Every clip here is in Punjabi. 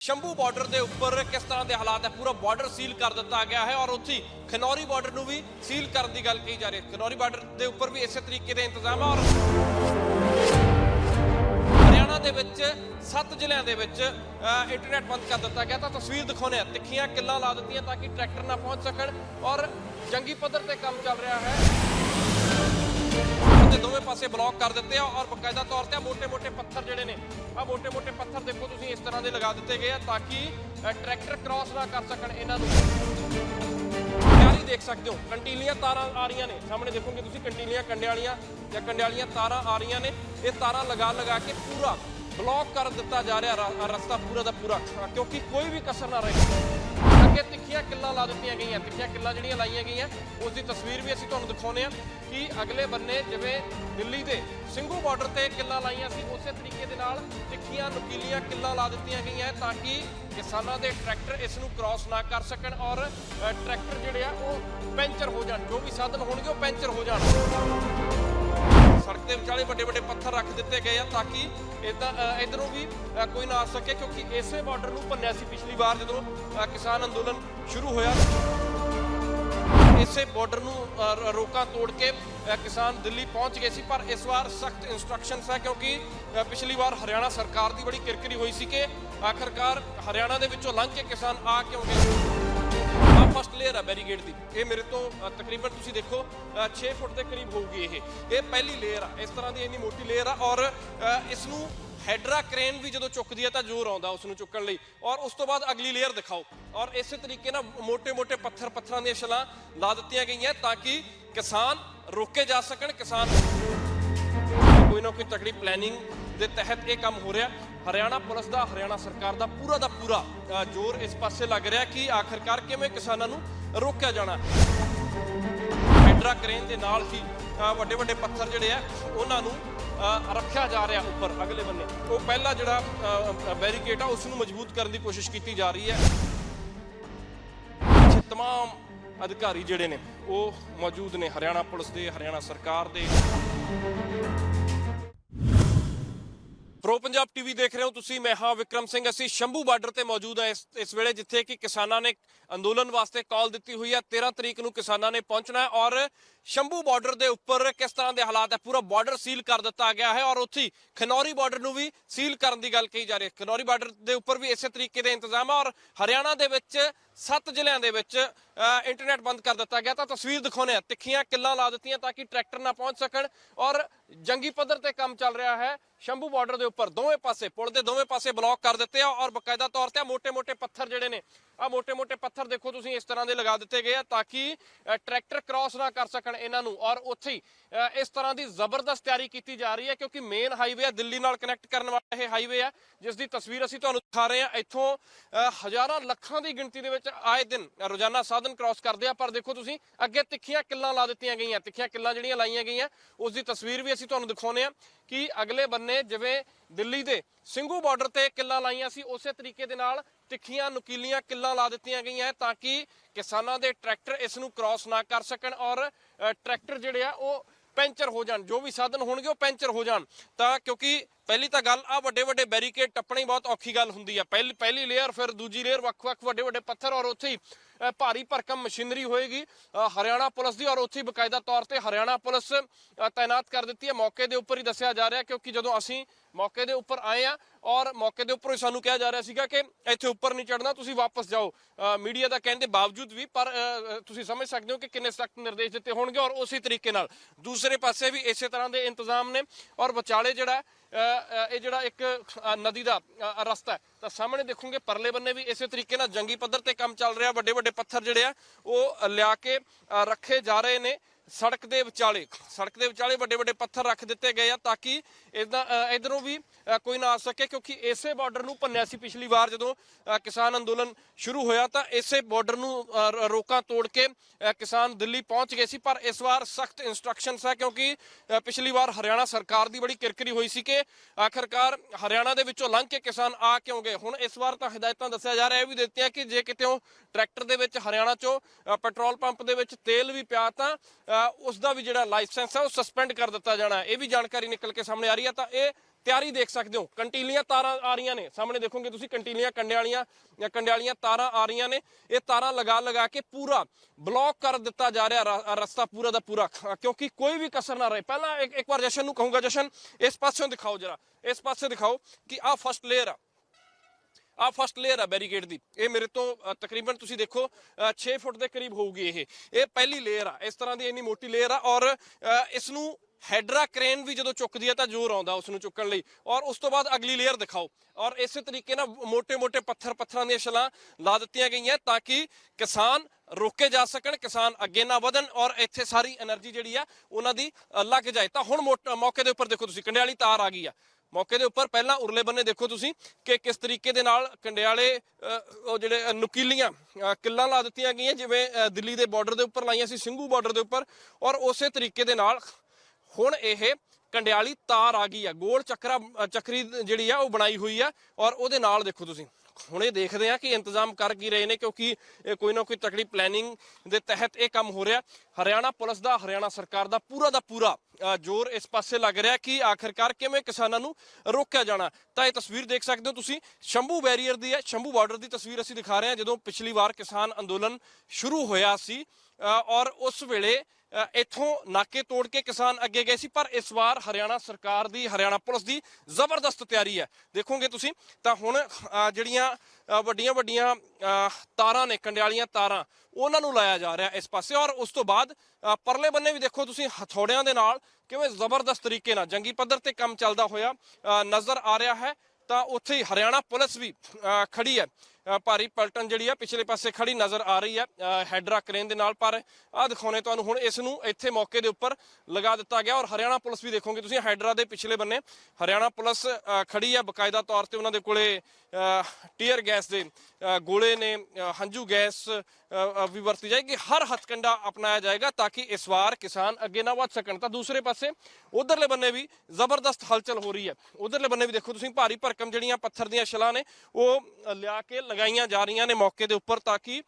ਸ਼ੰਭੂ ਬਾਰਡਰ ਦੇ ਉੱਪਰ ਕਿਸ ਤਰ੍ਹਾਂ ਦੇ ਹਾਲਾਤ ਹੈ? ਪੂਰਾ ਬਾਰਡਰ ਸੀਲ ਕਰ ਦਿੱਤਾ ਗਿਆ ਹੈ ਔਰ ਉੱਥੇ ਖਨੌਰੀ ਬਾਰਡਰ ਨੂੰ ਵੀ ਸੀਲ ਕਰਨ ਦੀ ਗੱਲ ਕਹੀ ਜਾ ਰਹੀ ਹੈ। ਖਨੌਰੀ ਬਾਰਡਰ ਦੇ ਉੱਪਰ ਵੀ ਇਸੇ ਤਰੀਕੇ ਦੇ ਇੰਤਜ਼ਾਮ ਹੈ ਔਰ ਹਰਿਆਣਾ ਦੇ ਵਿੱਚ ਸੱਤ ਜ਼ਿਲ੍ਹਿਆਂ ਦੇ ਵਿੱਚ ਇੰਟਰਨੈਟ ਬੰਦ ਕਰ ਦਿੱਤਾ ਗਿਆ। ਤਾਂ ਤਸਵੀਰ ਦਿਖਾਉਂਦੇ ਆ ਤਿੱਖੀਆਂ ਕਿੱਲਾਂ ਲਾ ਦਿੱਤੀਆਂ ਤਾਂ ਕਿ ਟਰੈਕਟਰ ਨਾ ਪਹੁੰਚ ਸਕਣ ਔਰ ਜੰਗੀ ਪੱਧਰ ਤੇ ਕੰਮ ਚੱਲ ਰਿਹਾ ਹੈ। ਦੇ ਦੋਵੇਂ ਪਾਸੇ ਬਲੌਕ ਕਰ ਦਿੱਤੇ ਆ ਔਰ ਬਕਾਇਦਾ ਤੌਰ ਤੇ ਆ ਮੋٹے-ਮੋٹے ਪੱਥਰ ਜਿਹੜੇ ਨੇ ਆ ਮੋٹے-ਮੋٹے ਪੱਥਰ ਦੇਖੋ ਤੁਸੀਂ ਇਸ ਤਰ੍ਹਾਂ ਦੇ ਲਗਾ ਦਿੱਤੇ ਗਏ ਆ ਤਾਂ ਕਿ ਟਰੈਕਟਰ ਕ੍ਰਾਸ ਨਾ ਕਰ ਸਕਣ ਇਹਨਾਂ ਨੂੰ। ਤਿਆਰੀ ਦੇਖ ਸਕਦੇ ਹੋ, ਕੰਟੀਲੀਆਂ ਤਾਰਾਂ ਆ ਰਹੀਆਂ ਨੇ। ਸਾਹਮਣੇ ਦੇਖੋਗੇ ਤੁਸੀਂ ਕੰਟੀਲੀਆਂ ਕੰਡੇ ਵਾਲੀਆਂ ਜਾਂ ਕੰਡੇ ਵਾਲੀਆਂ ਤਾਰਾਂ ਆ ਰਹੀਆਂ ਨੇ। ਇਹ ਤਾਰਾਂ ਲਗਾ ਲਗਾ ਕੇ ਪੂਰਾ ਬਲੌਕ ਕਰ ਦਿੱਤਾ ਜਾ ਰਿਹਾ ਰਸਤਾ ਪੂਰਾ ਦਾ ਪੂਰਾ ਕਿਉਂਕਿ ਕੋਈ ਵੀ ਕਸਰ ਨਾ ਰਹੇ। ਤਿੱਖੀਆਂ ਕਿੱਲਾਂ ਲਾ ਦਿੱਤੀਆਂ ਗਈਆਂ ਤਿੱਖੀਆਂ ਕਿੱਲਾਂ ਜਿਹੜੀਆਂ ਲਾਈਆਂ ਗਈਆਂ, ਉਸ ਦੀ ਤਸਵੀਰ ਵੀ ਅਸੀਂ ਤੁਹਾਨੂੰ ਦਿਖਾਉਂਦੇ ਹਾਂ ਕਿ ਅਗਲੇ ਬੰਨੇ ਜਿਵੇਂ ਦਿੱਲੀ ਦੇ ਸਿੰਘੂ ਬਾਰਡਰ ਤੇ ਕਿੱਲਾਂ ਲਾਈਆਂ ਸੀ, ਉਸੇ ਤਰੀਕੇ ਦੇ ਨਾਲ ਤਿੱਖੀਆਂ ਨੁਕੀਲੀਆਂ ਕਿੱਲਾਂ ਲਾ ਦਿੱਤੀਆਂ ਗਈਆਂ ਤਾਂ ਕਿ ਕਿਸਾਨਾਂ ਦੇ ਟਰੈਕਟਰ ਇਸ ਨੂੰ ਕ੍ਰਾਸ ਨਾ ਕਰ ਸਕਣ ਔਰ ਟਰੈਕਟਰ ਜਿਹੜੇ ਆ ਉਹ ਪੈਂਚਰ ਹੋ ਜਾਣ, ਜੋ ਵੀ ਸਾਧਨ ਹੋਣਗੇ ਉਹ ਪੈਂਚਰ ਹੋ ਜਾਣ। ਸੜਕ ਦੇ ਵਿਚਾਲੇ ਵੱਡੇ ਵੱਡੇ ਪੱਥਰ ਰੱਖ ਦਿੱਤੇ ਗਏ ਆ ਤਾਂ ਕਿ ਇਦਾਂ ਇਧਰੋਂ ਵੀ ਕੋਈ ਨਾ ਆ ਸਕੇ, ਕਿਉਂਕਿ ਇਸੇ ਬਾਰਡਰ ਨੂੰ ਭੰਨਿਆ ਸੀ ਪਿਛਲੀ ਵਾਰ ਜਦੋਂ ਕਿਸਾਨ ਅੰਦੋਲਨ ਸ਼ੁਰੂ ਹੋਇਆ। ਇਸੇ ਬਾਰਡਰ ਨੂੰ ਰੋਕਾਂ ਤੋੜ ਕੇ ਕਿਸਾਨ ਦਿੱਲੀ ਪਹੁੰਚ ਗਏ ਸੀ, ਪਰ ਇਸ ਵਾਰ ਸਖਤ ਇਨਸਟਰਕਸ਼ਨਸ ਹੈ, ਕਿਉਂਕਿ ਪਿਛਲੀ ਵਾਰ ਹਰਿਆਣਾ ਸਰਕਾਰ ਦੀ ਬੜੀ ਕਿਰਕਰੀ ਹੋਈ ਸੀ ਕਿ ਆਖਰਕਾਰ ਹਰਿਆਣਾ ਦੇ ਵਿੱਚੋਂ ਲੰਘ ਕੇ ਕਿਸਾਨ ਆ ਕਿਉਂ ਗਏ? ਫਸਟ ਲੇਅਰ ਆ ਬੈਰੀਗੇਟ ਦੀ। ਇਹ ਮੇਰੇ ਤੋਂ ਤਕਰੀਬਨ ਤੁਸੀਂ ਦੇਖੋ 6 ਫੁੱਟ ਦੇ ਕਰੀਬ ਹੋਊਗੀ ਇਹ। ਇਹ ਪਹਿਲੀ ਲੇਅਰ ਆ। ਇਸ ਤਰ੍ਹਾਂ ਦੀ ਇੰਨੀ ਮੋਟੀ ਲੇਅਰ ਆ ਔਰ ਅ, ਇਸ ਨੂੰ ਹੈਡਰਾ ਕ੍ਰੇਨ ਵੀ ਜਦੋਂ ਚੁੱਕਦੀ ਹੈ ਤਾਂ ਜ਼ੋਰ ਆਉਂਦਾ ਉਸ ਨੂੰ ਚੁੱਕਣ ਲਈ। ਔਰ ਉਸ ਤੋਂ ਬਾਅਦ ਅਗਲੀ ਲੇਅਰ ਦਿਖਾਓ। ਔਰ ਇਸੇ ਤਰੀਕੇ ਨਾਲ ਮੋٹے-ਮੋٹے ਪੱਥਰ ਪੱਥਰਾਂ ਦੀਆਂ ਛਲਾਂ ਲਾ ਦਿੱਤੀਆਂ ਗਈਆਂ ਤਾਂ ਕਿ ਕਿਸਾਨ ਰੋਕੇ ਜਾ ਸਕਣ। ਕਿਸਾਨ ਕੋਈ ਨਾ ਕੋਈ ਤਕੜੀ ਪਲੈਨਿੰਗ ਦੇ ਤਹਿਤ ਇਹ ਕੰਮ ਹੋ ਰਿਹਾ। ਹਰਿਆਣਾ ਪੁਲਿਸ ਦਾ, ਹਰਿਆਣਾ ਸਰਕਾਰ ਦਾ ਪੂਰਾ ਦਾ ਪੂਰਾ ਜ਼ੋਰ ਇਸ ਪਾਸੇ ਲੱਗ ਰਿਹਾ ਕਿ ਆਖਰਕਾਰ ਕਿਵੇਂ ਕਿਸਾਨਾਂ ਨੂੰ ਰੋਕਿਆ ਜਾਣਾ। ਹੈਡਰਾ ਕ੍ਰੇਨ ਦੇ ਨਾਲ ਹੀ ਵੱਡੇ ਵੱਡੇ ਪੱਥਰ ਜਿਹੜੇ ਆ, ਉਹਨਾਂ ਨੂੰ ਰੱਖਿਆ ਜਾ ਰਿਹਾ ਉੱਪਰ ਅਗਲੇ ਬੰਨੇ। ਉਹ ਪਹਿਲਾ ਜਿਹੜਾ ਬੈਰੀਕੇਡ ਆ ਉਸ ਨੂੰ ਮਜ਼ਬੂਤ ਕਰਨ ਦੀ ਕੋਸ਼ਿਸ਼ ਕੀਤੀ ਜਾ ਰਹੀ ਹੈ। ਤਮਾਮ ਅਧਿਕਾਰੀ ਜਿਹੜੇ ਨੇ, ਉਹ ਮੌਜੂਦ ਨੇ, ਹਰਿਆਣਾ ਪੁਲਿਸ ਦੇ, ਹਰਿਆਣਾ ਸਰਕਾਰ ਦੇ। ਪ੍ਰੋ ਪੰਜਾਬ ਟੀਵੀ ਦੇਖ ਰਹੇ ਹੋ ਤੁਸੀਂ, ਮੈਂ ਹਾਂ ਵਿਕਰਮ ਸਿੰਘ। ਅਸੀਂ ਸ਼ੰਭੂ ਬਾਰਡਰ ਤੇ ਮੌਜੂਦ ਹਾਂ ਇਸ ਇਸ ਵੇਲੇ, ਜਿੱਥੇ ਕਿ ਕਿਸਾਨਾਂ ਨੇ ਅੰਦੋਲਨ ਵਾਸਤੇ ਕਾਲ ਦਿੱਤੀ ਹੋਈ ਹੈ। 13 ਤਰੀਕ ਨੂੰ ਕਿਸਾਨਾਂ ਨੇ ਪਹੁੰਚਣਾ ਹੈ ਔਰ ਸ਼ੰਭੂ ਬਾਰਡਰ ਦੇ ਉੱਪਰ ਕਿਸ ਤਰ੍ਹਾਂ ਦੇ ਹਾਲਾਤ ਹੈ? ਪੂਰਾ ਬਾਰਡਰ ਸੀਲ ਕਰ ਦਿੱਤਾ ਗਿਆ ਹੈ ਔਰ ਉੱਥੇ ਖਨੌਰੀ ਬਾਰਡਰ ਨੂੰ ਵੀ ਸੀਲ ਕਰਨ ਦੀ ਗੱਲ ਕਹੀ ਜਾ ਰਹੀ ਹੈ। ਖਨੌਰੀ ਬਾਰਡਰ ਦੇ ਉੱਪਰ ਵੀ ਇਸੇ ਤਰੀਕੇ ਦੇ ਇੰਤਜ਼ਾਮ ਹੈ ਔਰ ਹਰਿਆਣਾ ਦੇ ਵਿੱਚ ਸੱਤ ਜ਼ਿਲ੍ਹਿਆਂ ਦੇ ਵਿੱਚ ਇੰਟਰਨੈਟ ਬੰਦ ਕਰ ਦਿੱਤਾ ਗਿਆ। ਤਾਂ ਤਸਵੀਰ ਦਿਖਾਉਣੇ ਆ ਤਿੱਖੀਆਂ ਕਿੱਲਾਂ ਲਾ ਦਿੱਤੀਆਂ ਤਾਂ ਕਿ ਟਰੈਕਟਰ ਨਾ ਪਹੁੰਚ ਸਕਣ ਔਰ ਜੰਗੀ ਪੱਧਰ ਤੇ ਕੰਮ ਚੱਲ ਰਿਹਾ ਹੈ। ਸ਼ੰਭੂ ਬਾਰਡਰ ਦੇ ਉੱਪਰ ਦੋਵੇਂ ਪਾਸੇ, ਪੁਲ ਦੇ ਦੋਵੇਂ ਪਾਸੇ ਬਲੌਕ ਕਰ ਦਿੱਤੇ ਆ ਔਰ ਬਕਾਇਦਾ ਤੌਰ ਤੇ ਮੋٹے-ਮੋٹے ਪੱਥਰ ਜਿਹੜੇ ਨੇ ਆ ਮੋٹے-ਮੋٹے ਪੱਥਰ ਦੇਖੋ ਤੁਸੀਂ ਇਸ ਤਰ੍ਹਾਂ ਦੇ ਲਗਾ ਦਿੱਤੇ ਗਏ ਆ ਤਾਂ ਕਿ ਟਰੈਕਟਰ ਕ੍ਰਾਸ ਨਾ ਕਰ ਸਕਣ। ਇਹਨਾਂ ਨੂੰ। ਔਰ ਉੱਥੇ ਹੀ ਇਸ ਤਰ੍ਹਾਂ ਦੀ ਜ਼ਬਰਦਸਤ ਤਿਆਰੀ ਕੀਤੀ ਜਾ ਰਹੀ ਹੈ ਕਿਉਂਕਿ ਮੇਨ ਹਾਈਵੇ ਆ, ਦਿੱਲੀ ਨਾਲ ਕਨੈਕਟ ਕਰਨ ਵਾਲਾ ਇਹ ਹਾਈਵੇ ਆ, ਜਿਸ ਦੀ ਤਸਵੀਰ ਅਸੀਂ ਤੁਹਾਨੂੰ ਦਿਖਾ ਰਹੇ ਹਾਂ। ਇੱਥੋਂ ਹਜ਼ਾਰਾਂ ਲੱਖਾਂ ਦੀ ਗਿਣਤੀ ਦੇ ਵਿੱਚ ਆਏ ਦਿਨ ਰੋਜ਼ਾਨਾ ਸਾਧਨ ਕ੍ਰਾਸ ਕਰਦੇ ਆ। ਪਰ ਦੇਖੋ ਤੁਸੀਂ, ਅੱਗੇ ਤਿੱਖੀਆਂ ਕਿੱਲਾਂ ਲਾ ਦਿੱਤੀਆਂ ਗਈਆਂ, ਤਿੱਖੀਆਂ ਕਿੱਲਾਂ ਜਿਹੜੀਆਂ ਲਾਈਆਂ ਗਈਆਂ, ਉਸ ਦੀ ਤਸਵੀਰ ਵੀ ਅਸੀਂ ਤੁਹਾਨੂੰ ਦਿਖਾਉਂਦੇ ਆ ਕਿ ਅਗਲੇ ਬੰਨੇ ਜਿਵੇਂ ਦਿੱਲੀ ਦੇ ਸਿੰਘੂ ਬਾਰਡਰ ਤੇ ਕਿੱਲਾਂ ਲਾਈਆਂ ਸੀ, ਉਸੇ ਤਰੀਕੇ ਦੇ ਨਾਲ ਤਿੱਖੀਆਂ ਨੁਕੀਲੀਆਂ ਕਿੱਲਾਂ ਲਾ ਦਿੱਤੀਆਂ ਗਈਆਂ ਤਾਂ ਕਿ ਕਿਸਾਨਾਂ ਦੇ ਟਰੈਕਟਰ ਇਸ ਨੂੰ ਕ੍ਰਾਸ ਨਾ ਕਰ ਸਕਣ ਔਰ ਟਰੈਕਟਰ ਜਿਹੜੇ ਆ ਉਹ ਪੈਂਚਰ ਹੋ ਜਾਣ, ਜੋ ਵੀ ਸਾਧਨ ਹੋਣਗੇ ਉਹ ਪੈਂਚਰ ਹੋ ਜਾਣ। ਤਾਂ ਕਿਉਂਕਿ ਪਹਿਲੀ ਤਾਂ ਗੱਲ ਆ ਵੱਡੇ ਵੱਡੇ ਬੈਰੀਕੇਡ ਟੱਪਣੀ ਬਹੁਤ ਔਖੀ ਗੱਲ ਹੁੰਦੀ ਆ। ਪਹਿਲੀ ਪਹਿਲੀ ਲੇਅਰ ਫਿਰ ਦੂਜੀ ਲੇਅਰ ਵੱਖ-ਵੱਖ ਵੱਡੇ ਵੱਡੇ ਪੱਥਰ, ਔਰ ਉੱਥੇ ਹੀ ਭਾਰੀ ਭਰਕਮ ਮਸ਼ੀਨਰੀ ਹੋਏਗੀ। ਹਰਿਆਣਾ ਪੁਲਿਸ ਦੀ, ਔਰ ਉੱਥੇ ਹੀ ਬਕਾਇਦਾ ਤੌਰ ਤੇ ਹਰਿਆਣਾ ਪੁਲਿਸ ਤਾਇਨਾਤ ਕਰ ਦਿੱਤੀ ਹੈ। ਮੌਕੇ ਦੇ ਉੱਪਰ ਹੀ ਦੱਸਿਆ ਜਾ ਰਿਹਾ, ਕਿਉਂਕਿ ਜਦੋਂ ਅਸੀਂ ਮੌਕੇ ਦੇ ਉੱਪਰ ਆਏ ਆ, ਔਰ ਮੌਕੇ ਦੇ ਉੱਪਰ ਹੀ ਸਾਨੂੰ ਕਿਹਾ ਜਾ ਰਿਹਾ ਸੀਗਾ ਕਿ ਇੱਥੇ ਉੱਪਰ ਨਹੀਂ ਚੜਨਾ ਤੁਸੀਂ ਵਾਪਸ ਜਾਓ। ਮੀਡੀਆ ਦਾ ਕਹਿਣ ਦੇ ਬਾਵਜੂਦ ਵੀ, ਪਰ ਤੁਸੀਂ ਸਮਝ ਸਕਦੇ ਹੋ ਕਿ ਕਿੰਨੇ ਸਖਤ ਨਿਰਦੇਸ਼ ਦਿੱਤੇ ਹੋਣਗੇ, ਔਰ ਉਸੇ ਤਰੀਕੇ ਨਾਲ। ਦੂਸਰੇ ਪਾਸੇ ਵੀ ਇਸੇ ਤਰ੍ਹਾਂ ਦੇ ਇੰਤਜ਼ਾਮ ਨੇ, ਔਰ ਵਿਚਾਲੇ ਜਿਹੜਾ ਇਹ ਜਿਹੜਾ ਇੱਕ ਨਦੀ ਦਾ ਰਸਤਾ ਤਾਂ ਸਾਹਮਣੇ ਦੇਖੋਗੇ ਪਰਲੇ ਬੰਨੇ ਵੀ ਇਸੇ ਤਰੀਕੇ ਨਾਲ ਜੰਗੀ ਪੱਧਰ ਤੇ ਕੰਮ ਚੱਲ ਰਿਹਾ। ਵੱਡੇ ਵੱਡੇ ਪੱਥਰ ਜਿਹੜੇ ਆ, ਉਹ ਲਿਆ ਕੇ ਰੱਖੇ ਜਾ ਰਹੇ ਨੇ। ਸੜਕ ਦੇ ਵਿਚਾਲੇ, ਸੜਕ ਦੇ ਵਿਚਾਲੇ ਵੱਡੇ ਵੱਡੇ ਪੱਥਰ ਰੱਖ ਦਿੱਤੇ ਗਏ ਆ ਤਾਂ ਕਿ ਇਦਾਂ ਇਧਰੋਂ ਵੀ ਕੋਈ ਨਾ ਆ ਸਕੇ ਕਿਉਂਕਿ ਇਸੇ ਬਾਰਡਰ ਨੂੰ ਭੰਨਿਆ ਸੀ ਪਿਛਲੀ ਵਾਰ ਜਦੋਂ ਕਿਸਾਨ ਅੰਦੋਲਨ ਸ਼ੁਰੂ ਹੋਇਆ ਤਾਂ ਇਸੇ ਬਾਰਡਰ ਨੂੰ ਰੋਕਾਂ ਤੋੜ ਕੇ ਕਿਸਾਨ ਦਿੱਲੀ ਪਹੁੰਚ ਗਏ ਸੀ। ਪਰ ਇਸ ਵਾਰ ਸਖਤ ਇਨਸਟਰਕਸ਼ਨਸ ਹੈ ਕਿਉਂਕਿ ਪਿਛਲੀ ਵਾਰ ਹਰਿਆਣਾ ਸਰਕਾਰ ਦੀ ਬੜੀ ਕਿਰਕਰੀ ਹੋਈ ਸੀ ਕਿ ਆਖਰਕਾਰ ਹਰਿਆਣਾ ਦੇ ਵਿੱਚੋਂ ਲੰਘ ਕੇ ਕਿਸਾਨ ਆ ਕਿਉਂ ਗਏ? ਹੁਣ ਇਸ ਵਾਰ ਤਾਂ ਹਦਾਇਤਾਂ ਦੱਸਿਆ ਜਾ ਰਿਹਾ, ਇਹ ਵੀ ਦਿੱਤੀਆਂ ਕਿ ਜੇ ਕਿਤੇ ਉਹ ਟਰੈਕਟਰ ਦੇ ਵਿੱਚ ਹਰਿਆਣਾ ਚੋਂ ਪੈਟਰੋਲ ਪੰਪ ਦੇ ਵਿੱਚ ਤੇਲ ਵੀ ਪਿਆ ਤਾਂ ਉਸ ਦਾ ਵੀ ਜਿਹੜਾ ਲਾਇਸੈਂਸ ਹੈ, ਉਹ ਸਸਪੈਂਡ ਕਰ ਦਿੱਤਾ ਜਾਣਾ ਇਹ ਵੀ ਜਾਣਕਾਰੀ ਨਿਕਲ ਕੇ ਸਾਹਮਣੇ ਆ ਰਹੀ ਹੈ। ਤਾਂ ਇਹ ਤਿਆਰੀ ਦੇਖ ਸਕਦੇ ਹੋ। ਕੰਟੀਲੀਆਂ ਤਾਰਾਂ ਆ ਰਹੀਆਂ ਨੇ। ਸਾਹਮਣੇ ਦੇਖੋਗੇ ਤੁਸੀਂ ਕੰਟੀਲੀਆਂ ਕੰਡੇ ਵਾਲੀਆਂ ਜਾਂ ਕੰਡੇ ਵਾਲੀਆਂ ਤਾਰਾਂ ਆ ਰਹੀਆਂ ਨੇ। ਇਹ ਤਾਰਾਂ ਲਗਾ ਲਗਾ ਕੇ ਪੂਰਾ ਬਲੌਕ ਕਰ ਦਿੱਤਾ ਜਾ ਰਿਹਾ ਰਸਤਾ ਪੂਰਾ ਦਾ ਪੂਰਾ। ਕਿਉਂਕਿ ਕੋਈ ਵੀ ਕਸਰ ਨਾ ਰਹੇ। ਪਹਿਲਾਂ ਇੱਕ ਇੱਕ ਵਾਰ ਜਸ਼ਨ ਨੂੰ ਕਹੂੰਗਾ ਜਸ਼ਨ, ਇਸ ਪਾਸਿਓਂ ਦਿਖਾਓ ਜਰਾ। ਇਸ ਪਾਸੇ ਦਿਖਾਓ ਕਿ ਆਹ ਫਸਟ ਲੇਅਰ ਆ। ਆ ਫਸਟ ਲੇਅਰ ਆ ਬੈਰੀਕੇਡ ਦੀ। ਇਹ ਮੇਰੇ ਤੋਂ ਤਕਰੀਬਨ ਤੁਸੀਂ ਦੇਖੋ 6 ਫੁੱਟ ਦੇ ਕਰੀਬ ਹੋਊਗੀ ਇਹ। ਇਹ ਪਹਿਲੀ ਲੇਅਰ ਆ। ਇਸ ਤਰ੍ਹਾਂ ਦੀ ਇੰਨੀ ਮੋਟੀ ਲੇਅਰ ਆ ਔਰ ਇਸ ਨੂੰ ਹੈਡਰਾ ਕ੍ਰੇਨ ਵੀ ਜਦੋਂ ਚੁੱਕਦੀ ਹੈ ਤਾਂ ਜ਼ੋਰ ਆਉਂਦਾ ਉਸ ਨੂੰ ਚੁੱਕਣ ਲਈ। ਔਰ ਉਸ ਤੋਂ ਬਾਅਦ ਅਗਲੀ ਲੇਅਰ ਦਿਖਾਓ। ਔਰ ਇਸੇ ਤਰੀਕੇ ਨਾਲ ਮੋਟੇ ਮੋਟੇ ਪੱਥਰ ਪੱਥਰਾਂ ਦੀਆਂ ਛਲਾਂ ਲਾ ਦਿੱਤੀਆਂ ਗਈਆਂ ਤਾਂ ਕਿ ਕਿਸਾਨ ਰੋਕੇ ਜਾ ਸਕਣ, ਕਿਸਾਨ ਅੱਗੇ ਨਾ ਵਧਣ ਔਰ ਇੱਥੇ ਸਾਰੀ એનર્ਜੀ ਜਿਹੜੀ ਆ ਉਹਨਾਂ ਦੀ ਲੱਗ ਜਾਏ। ਤਾਂ ਹੁਣ ਮੌਕੇ ਦੇ ਉੱਪਰ ਦੇਖੋ ਤੁਸੀਂ, ਕੰਡਿਆਲੀ ਤਾਰ ਆ ਗਈ ਆ। ਮੌਕੇ ਦੇ ਉੱਪਰ ਪਹਿਲਾਂ ਉਰਲੇ ਬੰਨੇ ਦੇਖੋ ਤੁਸੀਂ ਕਿ ਕਿਸ ਤਰੀਕੇ ਦੇ ਨਾਲ ਕੰਡਿਆਲੇ ਉਹ ਜਿਹੜੇ ਨੁਕੀਲੀਆਂ ਕਿੱਲਾਂ ਲਾ ਦਿੱਤੀਆਂ ਗਈਆਂ, ਜਿਵੇਂ ਦਿੱਲੀ ਦੇ ਬਾਰਡਰ ਦੇ ਉੱਪਰ ਲਾਈਆਂ ਸੀ ਸਿੰਘੂ ਬਾਰਡਰ ਦੇ ਉੱਪਰ, ਔਰ ਉਸੇ ਤਰੀਕੇ ਦੇ ਨਾਲ ਹੁਣ ਇਹ ਕੰਡਿਆਲੀ ਤਾਰ ਆ ਗਈ ਆ, ਗੋਲ ਚੱਕਰਾ ਚੱਕਰੀ ਜਿਹੜੀ ਆ, ਉਹ ਬਣਾਈ ਹੋਈ ਆ, ਔਰ ਉਹਦੇ ਨਾਲ ਦੇਖੋ ਤੁਸੀਂ। ਹੁਣੇ ਦੇਖਦੇ ਆ ਕਿ ਇੰਤਜ਼ਾਮ ਕਰ ਕੀ ਰਹੇ ਨੇ ਕਿਉਂਕਿ ਇਹ ਕੋਈ ਨਾ ਕੋਈ ਤਕੜੀ ਪਲੈਨਿੰਗ ਦੇ ਤਹਿਤ ਇਹ ਕੰਮ ਹੋ ਰਿਹਾ। ਹਰਿਆਣਾ ਪੁਲਿਸ ਦਾ ਹਰਿਆਣਾ ਸਰਕਾਰ ਦਾ ਪੂਰਾ ਦਾ ਪੂਰਾ ਅ, ਜ਼ੋਰ ਇਸ ਪਾਸੇ ਲੱਗ ਰਿਹਾ ਕਿ ਆਖਰਕਾਰ ਕਿਵੇਂ ਕਿਸਾਨਾਂ ਨੂੰ ਰੋਕਿਆ ਜਾਣਾ। ਤਾਂ ਇਹ ਤਸਵੀਰ ਦੇਖ ਸਕਦੇ ਹੋ ਤੁਸੀਂ। ਸ਼ੰਭੂ ਬੈਰੀਅਰ ਦੀ ਹੈ ਸ਼ੰਭੂ ਬਾਰਡਰ ਦੀ ਤਸਵੀਰ ਅਸੀਂ ਦਿਖਾ ਰਹੇ ਹਾਂ ਜਦੋਂ ਪਿਛਲੀ ਵਾਰ ਕਿਸਾਨ ਅੰਦੋਲਨ ਸ਼ੁਰੂ ਹੋਇਆ ਸੀ। ਔਰ ਉਸ ਵੇਲੇ ਇੱਥੋਂ ਨਾਕੇ ਤੋੜ ਕੇ ਕਿਸਾਨ ਅੱਗੇ ਗਏ ਸੀ ਪਰ ਇਸ ਵਾਰ ਹਰਿਆਣਾ ਸਰਕਾਰ ਦੀ ਹਰਿਆਣਾ ਪੁਲਿਸ ਦੀ ਜ਼ਬਰਦਸਤ ਤਿਆਰੀ ਹੈ। ਦੇਖੋਗੇ ਤੁਸੀਂ ਤਾਂ ਹੁਣ ਜਿਹੜੀਆਂ ਵੱਡੀਆਂ ਵੱਡੀਆਂ ਤਾਰਾਂ ਨੇ ਕੰਡਿਆਲੀਆਂ ਤਾਰਾਂ ਉਹਨਾਂ ਨੂੰ ਲਾਇਆ ਜਾ ਰਿਹਾ ਇਸ ਪਾਸੇ। ਔਰ ਉਸ ਤੋਂ ਬਾਅਦ ਪਰਲੇ ਬੰਨੇ ਵੀ ਦੇਖੋ ਤੁਸੀਂ ਹਥੌੜਿਆਂ ਦੇ ਨਾਲ ਕਿਵੇਂ ਜ਼ਬਰਦਸਤ ਤਰੀਕੇ ਨਾਲ ਜੰਗੀ ਪੱਧਰ ਤੇ ਕੰਮ ਚੱਲਦਾ ਹੋਇਆ ਨਜ਼ਰ ਆ ਰਿਹਾ ਹੈ। ਤਾਂ ਉੱਥੇ ਹੀ ਹਰਿਆਣਾ ਪੁਲਿਸ ਵੀ ਅ, ਖੜੀ ਹੈ। ਭਾਰੀ ਪਲਟਨ ਜਿਹੜੀ ਆ ਪਿਛਲੇ ਪਾਸੇ ਖੜੀ ਨਜ਼ਰ ਆ ਰਹੀ ਹੈ ਹੈਡਰਾ ਕ੍ਰੇਨ ਦੇ ਨਾਲ, ਪਰ ਆ ਦਿਖਾਉਣੇ ਤੁਹਾਨੂੰ ਹੁਣ ਇਸ ਨੂੰ ਇੱਥੇ ਮੌਕੇ ਦੇ ਉੱਪਰ ਲਗਾ ਦਿੱਤਾ ਗਿਆ ਔਰ ਹਰਿਆਣਾ ਪੁਲਿਸ ਵੀ ਦੇਖੋਗੇ ਤੁਸੀਂ, ਹੈਡਰਾ ਦੇ ਪਿਛਲੇ ਬੰਨੇ ਹਰਿਆਣਾ ਪੁਲਿਸ ਖੜੀ ਹੈ ਬਕਾਇਦਾ ਤੌਰ ਤੇ ਉਹਨਾਂ ਦੇ ਕੋਲੇ ਟੀਅਰ ਗੈਸ ਦੇ ਗੋਲੇ ਨੇ ਹੰਝੂ ਗੈਸ ਵੀ ਵਰਤੀ ਜਾਏਗੀ, ਹਰ ਹਥਕੰਡਾ ਅਪਣਾਇਆ ਜਾਏਗਾ ਤਾਂ ਕਿ ਇਸ ਵਾਰ ਕਿਸਾਨ ਅੱਗੇ ਨਾ ਵੱਧ ਸਕਣ। ਤਾਂ ਦੂਸਰੇ ਪਾਸੇ ਉਧਰਲੇ ਬੰਨੇ ਵੀ ਜ਼ਬਰਦਸਤ ਹਲਚਲ ਹੋ ਰਹੀ ਹੈ। ਉਧਰਲੇ ਬੰਨੇ ਵੀ ਦੇਖੋ ਤੁਸੀਂ, ਭਾਰੀ ਭਰਕਮ ਜਿਹੜੀਆਂ ਪੱਥਰ ਦੀਆਂ ਛਲਾਂ ਨੇ, ਉਹ ਲਿਆ ਕੇ ਲਗਾਈਆਂ ਜਾ ਰਹੀਆਂ ਨੇ ਮੌਕੇ ਦੇ ਉੱਪਰ ਤਾਂ ਕਿ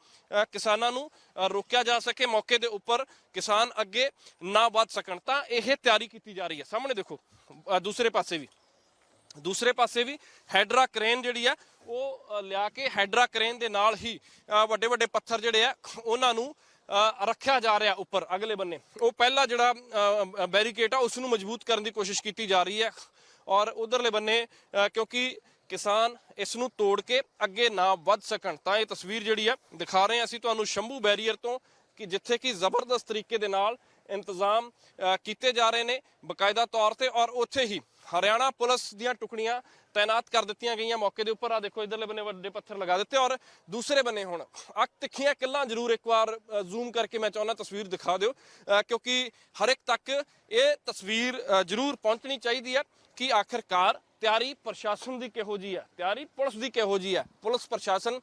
ਕਿਸਾਨਾਂ ਨੂੰ ਰੋਕਿਆ ਜਾ ਸਕੇ ਮੌਕੇ ਦੇ ਉੱਪਰ ਕਿਸਾਨ ਅੱਗੇ ਨਾ ਵੱਧ ਸਕਣ। ਤਾਂ ਇਹ ਤਿਆਰੀ ਕੀਤੀ ਜਾ ਰਹੀ ਹੈ। ਸਾਹਮਣੇ ਦੇਖੋ ਦੂਸਰੇ ਪਾਸੇ ਵੀ। ਦੂਸਰੇ ਪਾਸੇ ਵੀ ਹੈਡਰਾ ਕ੍ਰੇਨ ਜਿਹੜੀ ਆ ਉਹ ਲਿਆ ਕੇ ਹੈਡਰਾ ਕ੍ਰੇਨ ਦੇ ਨਾਲ ਹੀ ਵੱਡੇ ਵੱਡੇ ਪੱਥਰ ਜਿਹੜੇ ਆ ਉਹਨਾਂ ਨੂੰ ਅ, ਰੱਖਿਆ ਜਾ ਰਿਹਾ ਉੱਪਰ ਅਗਲੇ ਬੰਨੇ। ਉਹ ਪਹਿਲਾ ਜਿਹੜਾ ਬੈਰੀਕੇਡ ਆ ਉਸ ਨੂੰ ਮਜ਼ਬੂਤ ਕਰਨ ਦੀ ਕੋਸ਼ਿਸ਼ ਕੀਤੀ ਜਾ ਰਹੀ ਹੈ। ਔਰ ਉਧਰਲੇ ਬੰਨੇ ਅ, ਕਿਉਂਕਿ ਕਿਸਾਨ ਇਸ ਨੂੰ ਤੋੜ ਕੇ ਅੱਗੇ ਨਾ ਵੱਧ ਸਕਣ। ਤਾਂ ਇਹ ਤਸਵੀਰ ਜਿਹੜੀ ਆ, ਦਿਖਾ ਰਹੇ ਹਾਂ ਅਸੀਂ ਤੁਹਾਨੂੰ ਸ਼ੰਭੂ ਬੈਰੀਅਰ ਤੋਂ ਕਿ ਜਿੱਥੇ ਕਿ ਜ਼ਬਰਦਸਤ ਤਰੀਕੇ ਦੇ ਨਾਲ ਇੰਤਜ਼ਾਮ ਕੀਤੇ ਜਾ ਰਹੇ ਨੇ ਬਕਾਇਦਾ ਤੌਰ ਤੇ ਔਰ ਉੱਥੇ ਹੀ ਹਰਿਆਣਾ ਪੁਲਿਸ ਦੀਆਂ ਟੁਕੜੀਆਂ ਤਾਇਨਾਤ ਕਰ ਦਿੱਤੀਆਂ ਗਈਆਂ ਮੌਕੇ ਦੇ ਉੱਪਰ। ਆ ਦੇਖੋ, ਇਧਰਲੇ ਬੰਨੇ ਵੱਡੇ ਪੱਥਰ ਲਗਾ ਦਿੱਤੇ ਔਰ ਦੂਸਰੇ ਬੰਨੇ ਹੁਣ ਅੱਖ ਤਿੱਖੀਆਂ ਕਿੱਲਾਂ ਜ਼ਰੂਰ ਇੱਕ ਵਾਰ ਜ਼ੂਮ ਕਰਕੇ ਮੈਂ ਚਾਹੁੰਦਾ ਤਸਵੀਰ ਦਿਖਾ ਦਿਓ ਕਿਉਂਕਿ ਹਰ ਇੱਕ ਤੱਕ ਇਹ ਤਸਵੀਰ ਜ਼ਰੂਰ ਪਹੁੰਚਣੀ ਚਾਹੀਦੀ ਹੈ ਕਿ ਆਖਰਕਾਰ ਤਿਆਰੀ ਪ੍ਰਸ਼ਾਸਨ ਦੀ ਕਿਹੋ ਜੀ ਹੈ? ਤਿਆਰੀ ਪੁਲਿਸ ਦੀ ਕਿਹੋ ਜੀ ਹੈ? ਪੁਲਿਸ ਪ੍ਰਸ਼ਾਸਨ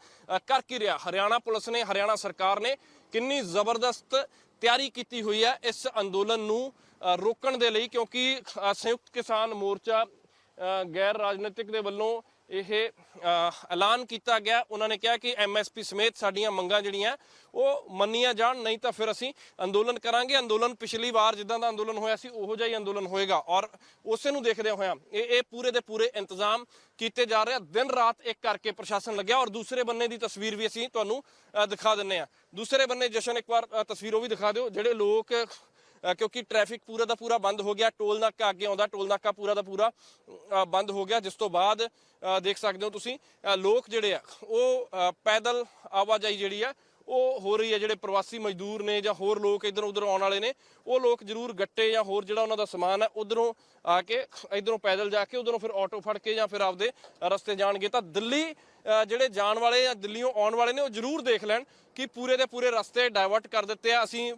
ਕਰ ਕੀ ਰਿਹਾ? ਹਰਿਆਣਾ ਪੁਲਿਸ ਨੇ ਹਰਿਆਣਾ ਸਰਕਾਰ ਨੇ ਕਿੰਨੀ ਜ਼ਬਰਦਸਤ ਤਿਆਰੀ ਕੀਤੀ ਹੋਈ ਹੈ ਇਸ ਅੰਦੋਲਨ ਨੂੰ ਰੋਕਣ ਦੇ ਲਈ ਕਿਉਂਕਿ ਸੰਯੁਕਤ ਕਿਸਾਨ ਮੋਰਚਾ ਅ, ਗੈਰ ਰਾਜਨੀਤਿਕ ਦੇ ਵੱਲੋਂ ਇਹ ਐਲਾਨ ਕੀਤਾ ਗਿਆ। ਉਹਨਾਂ ਨੇ ਕਿਹਾ ਕਿ ਐਮਐਸਪੀ ਸਮੇਤ ਸਾਡੀਆਂ ਮੰਗਾਂ ਜਿਹੜੀਆਂ ਉਹ ਮੰਨੀਆਂ ਜਾਣ ਨਹੀਂ ਤਾਂ ਫਿਰ ਅਸੀਂ ਅੰਦੋਲਨ ਕਰਾਂਗੇ। ਅੰਦੋਲਨ ਪਿਛਲੀ ਵਾਰ ਜਿੱਦਾਂ ਦਾ ਅੰਦੋਲਨ ਹੋਇਆ ਸੀ ਉਹੋ ਜਿਹਾ ਹੀ ਅੰਦੋਲਨ ਹੋਏਗਾ। ਔਰ ਉਸੇ ਨੂੰ ਦੇਖਦੇ ਹੋਇਆ ਇਹ ਇਹ ਪੂਰੇ ਦੇ ਪੂਰੇ ਇੰਤਜ਼ਾਮ ਕੀਤੇ ਜਾ ਰਹੇ ਆ। ਦਿਨ ਰਾਤ ਇੱਕ ਕਰਕੇ ਪ੍ਰਸ਼ਾਸਨ ਲੱਗਿਆ ਔਰ ਦੂਸਰੇ ਬੰਨੇ ਦੀ ਤਸਵੀਰ ਵੀ ਅਸੀਂ ਤੁਹਾਨੂੰ ਅ, ਦਿਖਾ ਦਿੰਨੇ ਆ ਦੂਸਰੇ ਬੰਨੇ ਜਸ਼ਨ ਇੱਕ ਵਾਰ ਤਸਵੀਰ ਉਹ ਵੀ ਦਿਖਾ ਦਿਓ ਜਿਹੜੇ ਲੋਕ ਕਿਉਂਕਿ ਟ੍ਰੈਫਿਕ ਪੂਰਾ ਦਾ ਪੂਰਾ ਬੰਦ ਹੋ ਗਿਆ, ਟੋਲ ਨਾਕਾ ਅੱਗੇ ਆਉਂਦਾ, ਟੋਲ ਨਾਕਾ ਪੂਰਾ ਦਾ ਪੂਰਾ ਬੰਦ ਹੋ ਗਿਆ। ਜਿਸ ਤੋਂ ਬਾਅਦ ਦੇਖ ਸਕਦੇ ਹੋ ਤੁਸੀਂ ਲੋਕ ਜਿਹੜੇ ਆ, ਉਹ ਪੈਦਲ ਆਵਾਜਾਈ ਜਿਹੜੀ ਆ, ਉਹ ਹੋ ਰਹੀ ਹੈ ਜਿਹੜੇ ਪ੍ਰਵਾਸੀ ਮਜ਼ਦੂਰ ਨੇ ਜਾਂ ਹੋਰ ਲੋਕ ਇਧਰ ਉਧਰ ਆਉਣ ਵਾਲੇ ਨੇ, ਉਹ ਲੋਕ ਜ਼ਰੂਰ ਗੱਟੇ ਜਾਂ ਹੋਰ ਜਿਹੜਾ ਉਹਨਾਂ ਦਾ ਸਮਾਨ ਹੈ ਉਧਰੋਂ ਆ ਕੇ, ਇਧਰੋਂ ਪੈਦਲ ਜਾ ਕੇ, ਉਧਰੋਂ ਫਿਰ ਆਟੋ ਫੜ ਕੇ ਜਾਂ ਫਿਰ ਆਪਦੇ ਰਸਤੇ ਜਾਣਗੇ। ਤਾਂ ਦਿੱਲੀ ਜਿਹੜੇ ਜਾਣ ਵਾਲੇ ਜਾਂ ਦਿੱਲੀੋਂ ਆਉਣ ਵਾਲੇ ਨੇ, ਉਹ ਜ਼ਰੂਰ ਦੇਖ ਲੈਣ ਕਿ ਪੂਰੇ ਦੇ ਪੂਰੇ ਰਸਤੇ ਡਾਇਵਰਟ ਕਰ ਦਿੱਤੇ ਆ। ਅਸੀਂ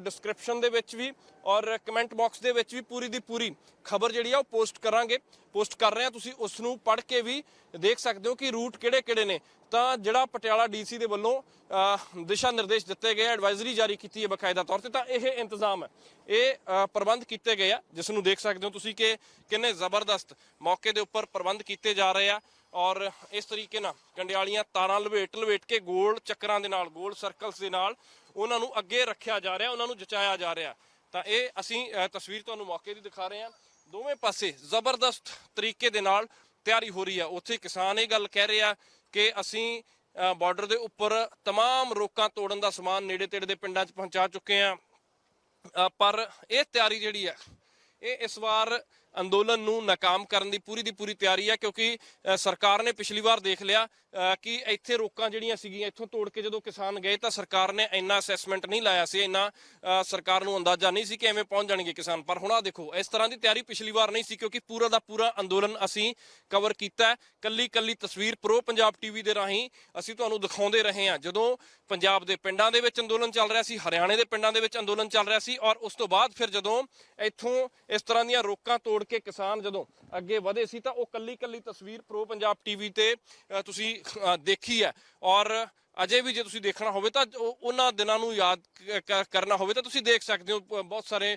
ਡਿਸਕ੍ਰਿਪਸ਼ਨ ਦੇ ਵਿੱਚ ਵੀ ਔਰ ਕਮੈਂਟ ਬਾਕਸ ਦੇ ਵਿੱਚ ਵੀ ਪੂਰੀ ਦੀ ਪੂਰੀ ਖਬਰ ਜਿਹੜੀ ਆ, ਉਹ ਪੋਸਟ ਕਰਾਂਗੇ। ਪੋਸਟ ਕਰ ਰਹੇ ਆ, ਤੁਸੀਂ ਉਸ ਨੂੰ ਪੜ੍ਹ ਕੇ ਵੀ ਦੇਖ ਸਕਦੇ ਹੋ ਕਿ ਰੂਟ ਕਿਹੜੇ ਕਿਹੜੇ ਨੇ। ਤਾਂ ਜਿਹੜਾ ਪਟਿਆਲਾ ਡੀਸੀ ਦੇ ਵੱਲੋਂ ਦਿਸ਼ਾ ਨਿਰਦੇਸ਼ ਦਿੱਤੇ ਗਏ ਐਡਵਾਈਜ਼ਰੀ ਜਾਰੀ ਕੀਤੀ ਹੈ ਬਕਾਇਦਾ ਤੌਰ ਤੇ, ਤਾਂ ਇਹ ਇੰਤਜ਼ਾਮ ਹੈ। ਇਹ ਪ੍ਰਬੰਧ ਕੀਤੇ ਗਏ ਆ, ਜਿਸ ਨੂੰ ਦੇਖ ਸਕਦੇ ਹੋ ਤੁਸੀਂ ਕਿ ਕਿੰਨੇ ਜ਼ਬਰਦਸਤ ਮੌਕੇ ਦੇ ਉੱਪਰ ਪ੍ਰਬੰਧ ਕੀਤੇ ਜਾ ਰਹੇ ਆ। ਔਰ ਇਸ ਤਰੀਕੇ ਨਾਲ ਕੰਡਿਆਲੀਆਂ ਤਾਰਾਂ ਲਵੇਟ ਲਵੇਟ ਕੇ ਗੋਲ ਚੱਕਰਾਂ ਦੇ ਨਾਲ ਗੋਲ ਸਰਕਲਸ ਦੇ ਨਾਲ ਉਹਨਾਂ ਨੂੰ ਅੱਗੇ ਰੱਖਿਆ ਜਾ ਰਿਹਾ ਉਹਨਾਂ ਨੂੰ ਜਚਾਇਆ ਜਾ ਰਿਹਾ ਤਾਂ ਇਹ ਅਸੀਂ ਅ, ਤਸਵੀਰ ਤੁਹਾਨੂੰ ਮੌਕੇ ਦੀ ਦਿਖਾ ਰਹੇ ਹਾਂ ਦੋਵੇਂ ਪਾਸੇ ਜ਼ਬਰਦਸਤ ਤਰੀਕੇ ਦੇ ਨਾਲ ਤਿਆਰੀ ਹੋ ਰਹੀ ਹੈ ਉੱਥੇ ਕਿਸਾਨ ਇਹ ਗੱਲ ਕਹਿ ਰਹੇ ਆ ਕਿ ਅਸੀਂ ਬਾਰਡਰ ਦੇ ਉੱਪਰ तमाम ਰੋਕਾਂ ਤੋੜਨ ਦਾ ਸਮਾਨ ਨੇੜੇ ਤੇੜੇ ਦੇ ਪਿੰਡਾਂ 'ਚ ਪਹੁੰਚਾ ਚੁੱਕੇ ਆ ਅ, ਪਰ ਇਹ ਤਿਆਰੀ ਜਿਹੜੀ ਹੈ ਇਹ ਇਸ ਵਾਰ ਅੰਦੋਲਨ ਨੂੰ ਨਾਕਾਮ ਕਰਨ ਦੀ ਪੂਰੀ ਦੀ ਪੂਰੀ ਤਿਆਰੀ ਹੈ ਕਿਉਂਕਿ ਸਰਕਾਰ ਨੇ ਪਿਛਲੀ ਵਾਰ ਦੇਖ ਲਿਆ ਕਿ ਇੱਥੇ ਰੋਕਾਂ ਜਿਹੜੀਆਂ ਸੀਗੀਆਂ, ਇੱਥੋਂ ਤੋੜ ਕੇ ਜਦੋਂ ਕਿਸਾਨ ਗਏ ਤਾਂ ਸਰਕਾਰ ਨੇ ਇੰਨਾ ਅਸੈਸਮੈਂਟ ਨਹੀਂ ਲਾਇਆ ਸੀ, ਇੰਨਾ ਸਰਕਾਰ ਨੂੰ ਅੰਦਾਜ਼ਾ ਨਹੀਂ ਸੀ ਕਿ ਐਵੇਂ ਪਹੁੰਚ ਜਾਣਗੇ ਕਿਸਾਨ ਪਰ ਹੁਣ ਆ ਦੇਖੋ, ਇਸ ਤਰ੍ਹਾਂ ਦੀ ਤਿਆਰੀ ਪਿਛਲੀ ਵਾਰ ਨਹੀਂ ਸੀ, ਕਿਉਂਕਿ ਪੂਰਾ ਦਾ ਪੂਰਾ ਅੰਦੋਲਨ ਅਸੀਂ ਕਵਰ ਕੀਤਾ ਹੈ। ਕੱਲੀ ਕੱਲੀ ਤਸਵੀਰ ਪ੍ਰੋ ਪੰਜਾਬ ਟੀਵੀ ਦੇ ਰਾਹੀਂ ਅਸੀਂ ਤੁਹਾਨੂੰ ਦਿਖਾਉਂਦੇ ਰਹੇ ਹਾਂ ਜਦੋਂ ਪੰਜਾਬ ਦੇ ਪਿੰਡਾਂ ਦੇ ਵਿੱਚ ਅੰਦੋਲਨ ਚੱਲ ਰਿਹਾ ਸੀ, ਹਰਿਆਣੇ ਦੇ ਪਿੰਡਾਂ ਦੇ ਵਿੱਚ ਅੰਦੋਲਨ ਚੱਲ ਰਿਹਾ ਸੀ, ਔਰ ਉਸ ਤੋਂ ਬਾਅਦ ਫਿਰ ਜਦੋਂ ਇੱਥੋਂ ਇਸ ਤਰ੍ਹਾਂ ਦੀਆਂ ਰੋਕਾਂ ਤੋੜ ਕੇ ਕਿਸਾਨ ਜਦੋਂ ਅੱਗੇ ਵਧੇ ਸੀ ਤਾਂ ਉਹ ਕੱਲੀ ਕੱਲੀ ਤਸਵੀਰ ਪ੍ਰੋ ਪੰਜਾਬ ਟੀਵੀ ਤੇ ਅ, ਤੁਸੀਂ ਦੇਖੀ ਹੈ। ਔਰ ਅਜੇ ਵੀ ਜੇ ਤੁਸੀਂ ਦੇਖਣਾ ਹੋਵੇ ਤਾਂ ਉਹਨਾਂ ਦਿਨਾਂ ਨੂੰ ਯਾਦ ਕਰਨਾ ਹੋਵੇ ਤਾਂ ਤੁਸੀਂ ਦੇਖ ਸਕਦੇ ਹੋ ਬਹੁਤ ਸਾਰੇ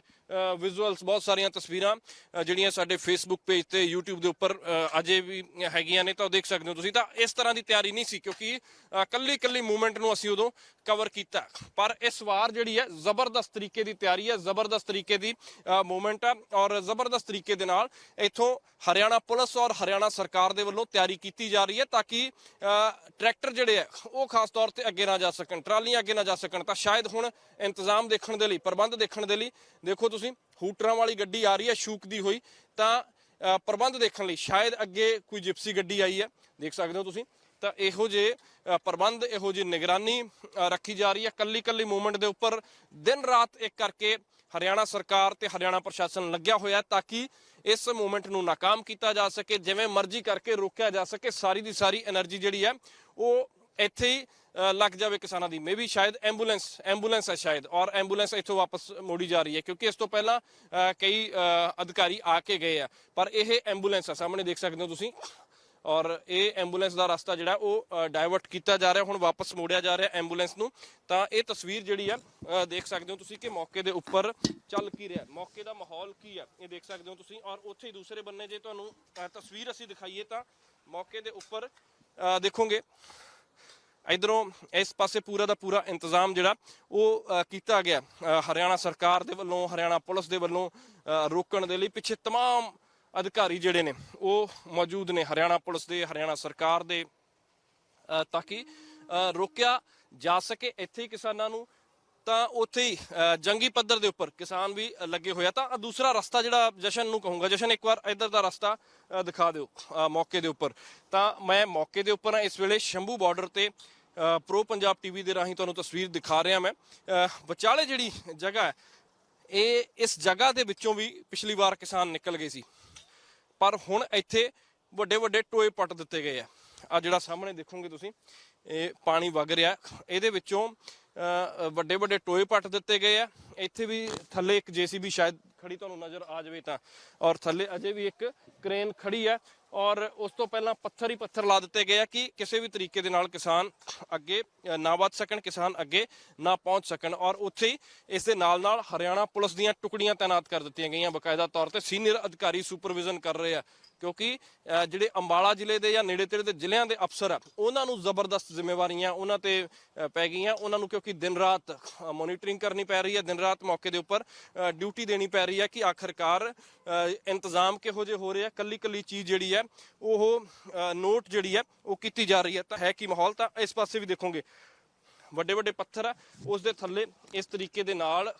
ਵਿਜ਼ੂਅਲਸ ਬਹੁਤ ਸਾਰੀਆਂ ਤਸਵੀਰਾਂ ਜਿਹੜੀਆਂ ਸਾਡੇ ਫੇਸਬੁੱਕ ਪੇਜ ਤੇ YouTube ਦੇ ਉੱਪਰ ਅਜੇ ਵੀ ਹੈਗੀਆਂ ਨੇ ਤਾਂ ਉਹ ਦੇਖ ਸਕਦੇ ਹੋ ਤੁਸੀਂ। ਤਾਂ ਇਸ ਤਰ੍ਹਾਂ ਦੀ ਤਿਆਰੀ ਨਹੀਂ ਸੀ ਕਿਉਂਕਿ ਅ, ਕੱਲੀ ਕੱਲੀ ਮੂਵਮੈਂਟ ਨੂੰ ਅਸੀਂ ਉਦੋਂ ਕਵਰ ਕੀਤਾ। ਪਰ ਇਸ ਵਾਰ ਜਿਹੜੀ ਹੈ ਜ਼ਬਰਦਸਤ ਤਰੀਕੇ ਦੀ ਤਿਆਰੀ ਹੈ ਜ਼ਬਰਦਸਤ ਤਰੀਕੇ ਦੀ ਮੂਵਮੈਂਟ ਹੈ ਔਰ ਜ਼ਬਰਦਸਤ ਤਰੀਕੇ ਦੇ ਨਾਲ ਇੱਥੋਂ ਹਰਿਆਣਾ ਪੁਲਿਸ ਔਰ ਹਰਿਆਣਾ ਸਰਕਾਰ ਦੇ ਵੱਲੋਂ ਤਿਆਰੀ ਕੀਤੀ ਜਾ ਰਹੀ ਹੈ ਤਾਂ ਕਿ ਟਰੈਕਟਰ ਜਿਹੜੇ ਆ ਉਹ ਖਾਸ ਤੌਰ ਤੇ ਅੱਗੇ ਨਾ ਜਾ ਸਕਣ ਟਰਾਲੀਆਂ ਅੱਗੇ ਨਾ ਜਾ ਸਕਣ। ਤਾਂ ਸ਼ਾਇਦ ਹੁਣ ਇੰਤਜ਼ਾਮ ਦੇਖਣ ਦੇ ਲਈ ਪ੍ਰਬੰਧ ਦੇਖਣ ਦੇ ਲਈ ਦੇਖੋ ਤੁਸੀਂ ਤੁਸੀਂ ਹੂਟਰਾਂ ਵਾਲੀ ਗੱਡੀ ਆ ਰਹੀ ਹੈ ਸ਼ੂਕਦੀ ਹੋਈ, ਤਾਂ ਪ੍ਰਬੰਧ ਦੇਖਣ ਲਈ ਸ਼ਾਇਦ ਅੱਗੇ ਕੋਈ ਜਿਪਸੀ ਗੱਡੀ ਆਈ ਹੈ, ਦੇਖ ਸਕਦੇ ਹੋ ਤੁਸੀਂ, ਤਾਂ ਇਹੋ ਜੇ ਪ੍ਰਬੰਧ, ਇਹੋ ਜੀ ਨਿਗਰਾਨੀ ਰੱਖੀ ਜਾ ਰਹੀ ਹੈ ਕੱਲੀ ਕੱਲੀ ਮੂਵਮੈਂਟ ਦੇ ਉੱਪਰ। ਦਿਨ ਰਾਤ ਇੱਕ ਕਰਕੇ ਹਰਿਆਣਾ ਸਰਕਾਰ ਤੇ ਹਰਿਆਣਾ ਪ੍ਰਸ਼ਾਸਨ ਲੱਗਿਆ ਹੋਇਆ ਤਾਂ ਕਿ ਇਸ ਮੂਵਮੈਂਟ ਨੂੰ ਨਾਕਾਮ ਕੀਤਾ ਜਾ ਸਕੇ, ਜਿਵੇਂ ਮਰਜ਼ੀ ਕਰਕੇ ਰੋਕਿਆ ਜਾ ਸਕੇ, ਸਾਰੀ ਦੀ ਸਾਰੀ એનર્ਜੀ ਜਿਹੜੀ ਹੈ, ਉਹ ਇੱਥੇ ਹੀ ਲੱਗ ਜਾਵੇ ਕਿਸਾਨਾਂ ਦੀ। ਮੇ ਵੀ ਸ਼ਾਇਦ ਐਂਬੂਲੈਂਸ ਐਂਬੂਲੈਂਸ ਹੈ ਸ਼ਾਇਦ। ਔਰ ਐਂਬੂਲੈਂਸ ਇੱਥੋਂ ਵਾਪਸ ਮੋੜੀ ਜਾ ਰਹੀ ਹੈ, ਕਿਉਂਕਿ ਇਸ ਤੋਂ ਪਹਿਲਾਂ ਕਈ ਅਧਿਕਾਰੀ ਆ ਕੇ ਗਏ ਆ। ਪਰ ਇਹ ਐਂਬੂਲੈਂਸ ਆ, ਸਾਹਮਣੇ ਦੇਖ ਸਕਦੇ ਹੋ ਤੁਸੀਂ। ਔਰ ਇਹ ਐਂਬੂਲੈਂਸ ਦਾ ਰਸਤਾ ਜਿਹੜਾ, ਉਹ ਡਾਇਵਰਟ ਕੀਤਾ ਜਾ ਰਿਹਾ, ਹੁਣ ਵਾਪਸ ਮੋੜਿਆ ਜਾ ਰਿਹਾ ਐਂਬੂਲੈਂਸ ਨੂੰ। ਤਾਂ ਇਹ ਤਸਵੀਰ ਜਿਹੜੀ ਆ ਦੇਖ ਸਕਦੇ ਹੋ ਤੁਸੀਂ ਕਿ ਮੌਕੇ ਦੇ ਉੱਪਰ ਚੱਲ ਕੀ ਰਿਹਾ। ਮੌਕੇ ਦਾ ਮਾਹੌਲ ਕੀ ਆ, ਇਹ ਦੇਖ ਸਕਦੇ ਹੋ ਤੁਸੀਂ। ਔਰ ਉੱਥੇ ਹੀ ਦੂਸਰੇ ਬੰਨੇ ਜੇ ਤੁਹਾਨੂੰ ਤਸਵੀਰ ਅਸੀਂ ਦਿਖਾਈਏ ਤਾਂ ਮੌਕੇ ਦੇ ਉੱਪਰ ਦੇਖੋਗੇ। ਇਧਰੋਂ ਇਸ ਪਾਸੇ ਪੂਰਾ ਦਾ ਪੂਰਾ ਇੰਤਜ਼ਾਮ ਜਿਹੜਾ ਉਹ ਅ, ਕੀਤਾ ਗਿਆ ਅ, ਹਰਿਆਣਾ ਸਰਕਾਰ ਦੇ ਵੱਲੋਂ ਹਰਿਆਣਾ ਪੁਲਿਸ ਦੇ ਵੱਲੋਂ ਅ, ਰੋਕਣ ਦੇ ਲਈ ਪਿੱਛੇ तमाम ਅਧਿਕਾਰੀ ਜਿਹੜੇ ਨੇ ਉਹ ਮੌਜੂਦ ਨੇ ਹਰਿਆਣਾ ਪੁਲਿਸ ਦੇ ਹਰਿਆਣਾ ਸਰਕਾਰ ਦੇ ਅ, ਤਾਂ ਕਿ ਅ, ਰੋਕਿਆ ਜਾ ਸਕੇ ਇੱਥੇ ਹੀ ਕਿਸਾਨਾਂ ਨੂੰ ਤਾਂ ਉੱਥੇ ਹੀ ਜੰਗੀ ਪੱਧਰ ਦੇ ਉੱਪਰ ਕਿਸਾਨ ਵੀ ਅ, ਲੱਗੇ ਹੋਇਆ ਤਾਂ ਦੂਸਰਾ ਰਸਤਾ ਜਿਹੜਾ ਜਸ਼ਨ ਨੂੰ ਕਹੂੰਗਾ ਜਸ਼ਨ ਇੱਕ ਵਾਰ ਇੱਧਰ ਦਾ ਰਸਤਾ ਦਿਖਾ ਦਿਓ ਮੌਕੇ ਦੇ ਉੱਪਰ। ਤਾਂ ਮੈਂ ਮੌਕੇ ਦੇ ਉੱਪਰ ਹਾਂ ਇਸ ਵੇਲੇ ਸ਼ੰਭੂ ਬਾਰਡਰ ਤੇ ਪ੍ਰੋ ਪੰਜਾਬ ਟੀਵੀ ਦੇ ਰਾਹੀਂ ਤੁਹਾਨੂੰ ਤਸਵੀਰ ਦਿਖਾ ਰਿਹਾ ਮੈਂ। ਵਿਚਾਲੇ ਜਿਹੜੀ ਜਗ੍ਹਾ ਹੈ ਇਹ ਇਸ ਜਗ੍ਹਾ ਦੇ ਵਿੱਚੋਂ ਵੀ ਪਿਛਲੀ ਵਾਰ ਕਿਸਾਨ ਨਿਕਲ ਗਏ ਸੀ। ਪਰ ਹੁਣ ਇੱਥੇ ਵੱਡੇ ਵੱਡੇ ਟੋਏ ਪੱਟ ਦਿੱਤੇ ਗਏ ਆ। ਆ ਜਿਹੜਾ ਸਾਹਮਣੇ ਦੇਖੋਗੇ ਤੁਸੀਂ ਇਹ ਪਾਣੀ ਵਗ ਰਿਹਾ। ਇਹਦੇ ਵਿੱਚੋਂ ਵੱਡੇ ਵੱਡੇ ਟੋਏ ਪੱਟ ਦਿੱਤੇ ਗਏ ਆ। ਇੱਥੇ ਵੀ ਥੱਲੇ ਇੱਕ ਜੀਸੀਬੀ ਸ਼ਾਇਦ ਖੜੀ ਤੁਹਾਨੂੰ ਨਜ਼ਰ ਆ ਜਾਵੇ ਤਾਂ। ਔਰ ਥੱਲੇ ਅਜੇ ਵੀ ਇੱਕ ਕ੍ਰੇਨ ਖੜੀ ਹੈ। ਔਰ ਉਸ ਤੋਂ ਪਹਿਲਾਂ ਪੱਥਰ ਹੀ ਪੱਥਰ ਲਾ ਦਿੱਤੇ ਗਏ ਆ ਕਿ ਕਿਸੇ ਵੀ ਤਰੀਕੇ ਦੇ ਨਾਲ ਕਿਸਾਨ ਅੱਗੇ ਨਾ ਵੱਧ ਸਕਣ, ਕਿਸਾਨ ਅੱਗੇ ਨਾ ਪਹੁੰਚ ਸਕਣ। ਔਰ ਉੱਥੇ ਹੀ ਇਸ ਦੇ ਨਾਲ ਨਾਲ ਹਰਿਆਣਾ ਪੁਲਿਸ ਦੀਆਂ ਟੁਕੜੀਆਂ ਤਾਇਨਾਤ ਕਰ ਦਿੱਤੀਆਂ ਗਈਆਂ। ਬਕਾਇਦਾ ਤੌਰ ਤੇ ਸੀਨੀਅਰ ਅਧਿਕਾਰੀ ਸੁਪਰਵਿਜ਼ਨ ਕਰ ਰਹੇ ਆ। ਕਿਉਂਕਿ ਜਿਹੜੇ ਅੰਬਾਲਾ ਜ਼ਿਲ੍ਹੇ ਦੇ ਜਾਂ ਨੇੜੇ ਤੇੜੇ ਦੇ ਜ਼ਿਲ੍ਹਿਆਂ ਦੇ ਅਫਸਰ ਆ, ਉਹਨਾਂ ਨੂੰ ਜ਼ਬਰਦਸਤ ਜ਼ਿੰਮੇਵਾਰੀਆਂ ਉਹਨਾਂ ਤੇ ਪੈ ਗਈਆਂ। ਉਹਨਾਂ ਨੂੰ ਕਿਉਂਕਿ ਦਿਨ ਰਾਤ ਮੋਨੀਟਰਿੰਗ ਕਰਨੀ ਪੈ ਰਹੀ ਹੈ। ਦਿਨ ਰਾਤ ਮੌਕੇ ਦੇ ਉੱਪਰ ਡਿਊਟੀ ਦੇਣੀ ਪੈ ਰਹੀ ਹੈ ਕਿ ਆਖਰਕਾਰ ਇੰਤਜ਼ਾਮ ਕਿਹੋ ਜਿਹੇ ਹੋ ਰਹੇ ਆ? ਕੱਲੀ ਕੱਲੀ ਚੀਜ਼ ਜਿਹੜੀ ਹੈ ਉਹ ਨੋਟ ਜਿਹੜੀ ਹੈ ਉਹ ਕੀਤੀ ਜਾ ਰਹੀ ਹੈ। ਤਾਂ ਹੈ ਕੀ ਮਾਹੌਲ? ਤਾਂ ਇਸ ਪਾਸੇ ਵੀ ਦੇਖੋਗੇ। ਵੱਡੇ ਵੱਡੇ ਪੱਥਰ ਆ। ਉਸ ਦੇ ਥੱਲੇ ਇਸ ਤਰੀਕੇ ਦੇ ਨਾਲ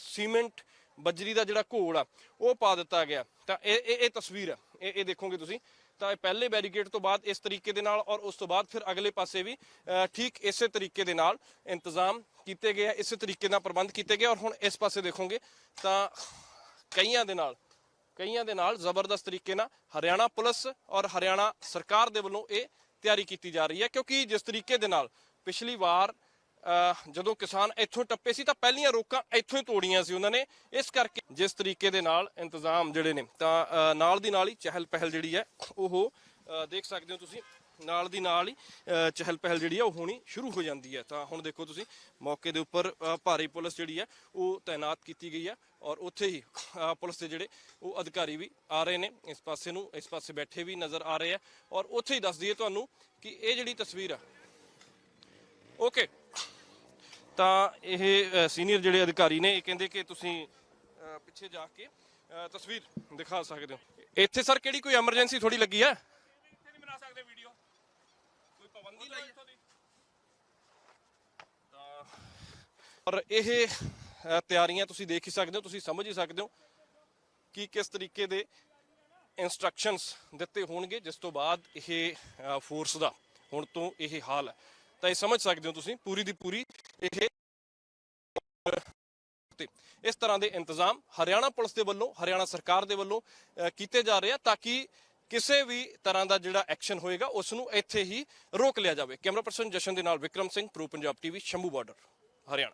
ਸੀਮੈਂਟ ਬਜਰੀ ਦਾ ਜਿਹੜਾ ਘੋਲ ਆ ਉਹ ਪਾ ਦਿੱਤਾ ਗਿਆ। ਤਾਂ ਇਹ ਇਹ ਤਸਵੀਰ ਆ। ਇਹ ਇਹ ਦੇਖੋਗੇ ਤੁਸੀਂ। ਤਾਂ ਇਹ ਪਹਿਲੇ ਬੈਰੀਕੇਡ ਤੋਂ ਬਾਅਦ ਇਸ ਤਰੀਕੇ ਦੇ ਨਾਲ ਔਰ ਉਸ ਤੋਂ ਬਾਅਦ ਫਿਰ ਅਗਲੇ ਪਾਸੇ ਵੀ ਅ, ਠੀਕ ਇਸੇ ਤਰੀਕੇ ਦੇ ਨਾਲ ਇੰਤਜ਼ਾਮ ਕੀਤੇ ਗਏ ਆ। ਇਸੇ ਤਰੀਕੇ ਨਾਲ ਪ੍ਰਬੰਧ ਕੀਤੇ ਗਏ ਔਰ ਹੁਣ ਇਸ ਪਾਸੇ ਦੇਖੋਗੇ ਤਾਂ ਕਈਆਂ ਦੇ ਨਾਲ ਕਈਆਂ ਦੇ ਨਾਲ ਜ਼ਬਰਦਸਤ ਤਰੀਕੇ ਨਾਲ ਹਰਿਆਣਾ ਪੁਲਿਸ ਔਰ ਹਰਿਆਣਾ ਸਰਕਾਰ ਦੇ ਵੱਲੋਂ ਇਹ ਤਿਆਰੀ ਕੀਤੀ ਜਾ ਰਹੀ ਹੈ ਕਿਉਂਕਿ ਜਿਸ ਤਰੀਕੇ ਦੇ ਨਾਲ ਪਿਛਲੀ ਵਾਰ ਅਹ, ਜਦੋਂ ਕਿਸਾਨ ਇੱਥੋਂ ਟੱਪੇ ਸੀ ਤਾਂ ਪਹਿਲੀਆਂ ਰੋਕਾਂ ਇੱਥੋਂ ਹੀ ਤੋੜੀਆਂ ਸੀ ਉਹਨਾਂ ਨੇ। ਇਸ ਕਰਕੇ ਜਿਸ ਤਰੀਕੇ ਦੇ ਨਾਲ ਇੰਤਜ਼ਾਮ ਜਿਹੜੇ ਨੇ ਤਾਂ ਨਾਲ ਦੀ ਨਾਲ ਹੀ ਚਹਿਲ ਪਹਿਲ ਜਿਹੜੀ ਹੈ ਉਹ ਦੇਖ ਸਕਦੇ ਹੋ ਤੁਸੀਂ। ਨਾਲ ਦੀ ਨਾਲ ਹੀ ਅਹ, ਚਹਿਲ ਪਹਿਲ ਜਿਹੜੀ ਹੈ ਉਹ ਹੋਣੀ ਸ਼ੁਰੂ ਹੋ ਜਾਂਦੀ ਹੈ ਤਾਂ ਹੁਣ ਦੇਖੋ ਤੁਸੀਂ ਮੌਕੇ ਦੇ ਉੱਪਰ ਅਹ, ਭਾਰੀ ਪੁਲਿਸ ਜਿਹੜੀ ਹੈ ਉਹ ਤਾਇਨਾਤ ਕੀਤੀ ਗਈ ਹੈ ਔਰ ਉੱਥੇ ਹੀ ਅਹ, ਪੁਲਿਸ ਦੇ ਜਿਹੜੇ ਉਹ ਅਧਿਕਾਰੀ ਵੀ ਆ ਰਹੇ ਨੇ। ਇਸ ਪਾਸੇ ਨੂੰ ਇਸ ਪਾਸੇ ਬੈਠੇ ਵੀ ਨਜ਼ਰ ਆ ਰਹੇ ਆ ਔਰ ਉੱਥੇ ਹੀ ਦੱਸ ਦਈਏ ਤੁਹਾਨੂੰ ਕਿ ਇਹ ਜਿਹੜੀ ਤਸਵੀਰ ਆ ਓਕੇ ਤਾਂ ਇਹ ਸੀਨੀਅਰ ਜਿਹੜੇ ਅਧਿਕਾਰੀ ਨੇ ਇਹ ਕਹਿੰਦੇ ਕਿ ਤੁਸੀਂ ਅ, ਪਿੱਛੇ ਜਾ ਕੇ ਅ, ਤਸਵੀਰ ਦਿਖਾ ਸਕਦੇ ਹੋ। ਇੱਥੇ ਸਰ ਕਿਹੜੀ ਕੋਈ ਐਮਰਜੈਂਸੀ ਥੋੜੀ ਲੱਗੀ ਹੈ ਇੱਥੇ ਨਹੀਂ ਬਣਾ ਸਕਦੇ ਵੀਡੀਓ। ਲਾਈ ਤਾਂ ਔਰ ਇਹ ਤਿਆਰੀਆਂ ਤੁਸੀਂ ਦੇਖ ਹੀ ਸਕਦੇ ਹੋ ਤੁਸੀਂ ਸਮਝ ਹੀ ਸਕਦੇ ਹੋ ਕਿ ਕਿਸ ਤਰੀਕੇ ਦੇ ਇਨਸਟਰਕਸ਼ਨਸ ਦਿੱਤੇ ਹੋਣਗੇ ਜਿਸ ਤੋਂ ਬਾਅਦ ਇਹ ਫੋਰਸ ਦਾ ਹੁਣ ਤੋਂ ਇਹ ਹਾਲ ਹੈ। ਤਾਂ ਇਹ ਸਮਝ ਸਕਦੇ ਹੋ ਤੁਸੀਂ ਪੂਰੀ ਦੀ ਪੂਰੀ ਇਹ ਤੇ ਇਸ ਤਰ੍ਹਾਂ ਦੇ ਇੰਤਜ਼ਾਮ ਹਰਿਆਣਾ ਪੁਲਿਸ ਦੇ ਵੱਲੋਂ ਹਰਿਆਣਾ ਸਰਕਾਰ ਦੇ ਵੱਲੋਂ ਕੀਤੇ ਜਾ ਰਹੇ ਆ ਤਾਂ ਕਿ ਕਿਸੇ ਵੀ ਤਰ੍ਹਾਂ ਦਾ ਜਿਹੜਾ ਐਕਸ਼ਨ ਹੋਏਗਾ ਉਸ ਨੂੰ ਇੱਥੇ ਹੀ ਰੋਕ ਲਿਆ ਜਾਵੇ। ਕੈਮਰਾ ਪਰਸਨ ਜਸ਼ਨ ਦੇ ਨਾਲ Vikram Singh, Pro Punjab TV, Shambhu border, Haryana.